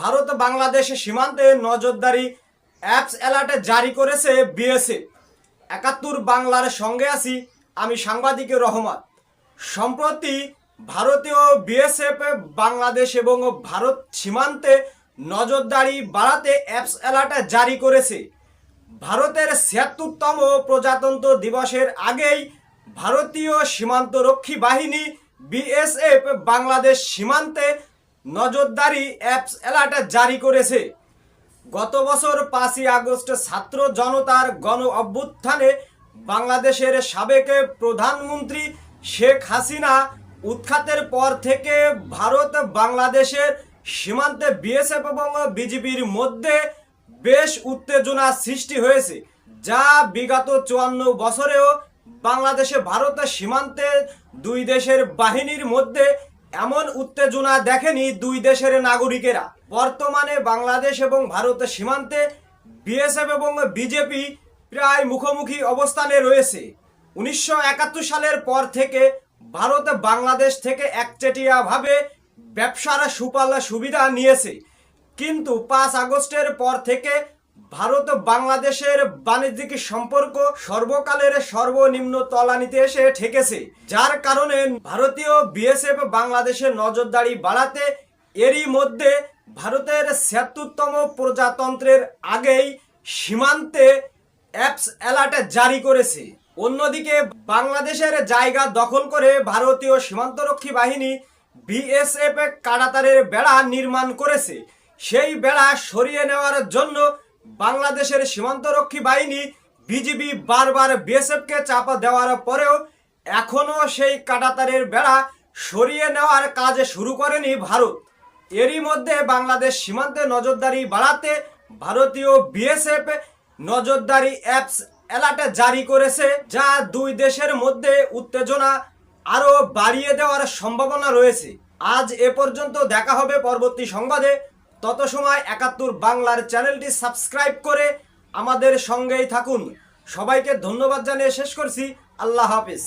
ভারত বাংলাদেশ সীমান্তে নজরদারি অ্যাপস অ্যালার্টে জারি করেছে বিএসএফ। একাত্তর বাংলার সঙ্গে আছি আমি সাংবাদিক রহমান। সম্প্রতি ভারতীয় বিএসএফ, বাংলাদেশ এবং ভারত সীমান্তে নজরদারি বাড়াতে অ্যাপস অ্যালার্ট জারি করেছে। ভারতের ছিয়াত্তরতম প্রজাতন্ত্র দিবসের আগেই ভারতীয় সীমান্তরক্ষী বাহিনী বিএসএফ, বাংলাদেশ সীমান্তে নজরদারি অ্যাপস অ্যালার্ট জারি করেছে। গত বছর পাঁচই আগস্ট ছাত্র জনতার গণ অভ্যুত্থানে বাংলাদেশের সাবেক প্রধানমন্ত্রী শেখ হাসিনা উৎখাতের পর থেকে ভারত বাংলাদেশের সীমান্তে বিএসএফ এবং বিজেপির মধ্যে বেশ উত্তেজনা সৃষ্টি হয়েছে, যা বিগত চুয়ান্ন বছরেও বাংলাদেশে ভারতের সীমান্তে দুই দেশের বাহিনীর মধ্যে এমন উত্তেজনা দেখেনি দুই দেশের নাগরিকেরা। বর্তমানে বাংলাদেশ এবং ভারতের সীমান্তে বিএসএফ এবং বিজেপি প্রায় মুখোমুখি অবস্থানে রয়েছে। উনিশশো একাত্তর সালের পর থেকে ভারত বাংলাদেশ থেকে একচেটিয়াভাবে ব্যবসার সুপালা সুবিধা নিয়েছে। কিন্তু পাঁচ আগস্টের পর থেকে ভারত ও বাংলাদেশের বাণিজ্যিক সম্পর্ক সর্বকালের সর্বনিম্ন তলানিতে এসে ঠেকেছে। যার কারণে ভারতীয় বিএসএফ বাংলাদেশের নজরদারি বাড়াতে এরই মধ্যে ভারতের ছিয়াত্তরতম প্রজাতন্ত্রের আগেই সীমান্তে অ্যাপস অ্যালার্ট জারি করেছে। অন্যদিকে বাংলাদেশের জায়গা দখল করে ভারতীয় সীমান্তরক্ষী বাহিনী বিএসএফ কাটাতারের বেড়া নির্মাণ করেছে। সেই বেড়া সরিয়ে নেওয়ার জন্য বাংলাদেশের সীমান্তরক্ষী বাহিনী বিজিবি বারবার বিএসএফকে চাপা দেওয়ার পরেও এখনও সেই কাটাতারের বেড়া সরিয়ে নেওয়ার কাজ শুরু করেনি ভারত। এরই মধ্যে বাংলাদেশ সীমান্তে নজরদারি বাড়াতে ভারতীয় বিএসএফ নজরদারি অ্যাপস অ্যালার্ট জারি করেছে, যা দুই দেশের মধ্যে উত্তেজনা আরও বাড়িয়ে দেওয়ার সম্ভাবনা রয়েছে। আজ এ পর্যন্ত দেখা হবে পরবর্তী সংবাদে। তত সময় একাত্তর বাংলার চ্যানেলটি সাবস্ক্রাইব করে আমাদের সঙ্গেই থাকুন। সবাইকে ধন্যবাদ জানিয়ে শেষ করছি। আল্লাহ হাফিজ।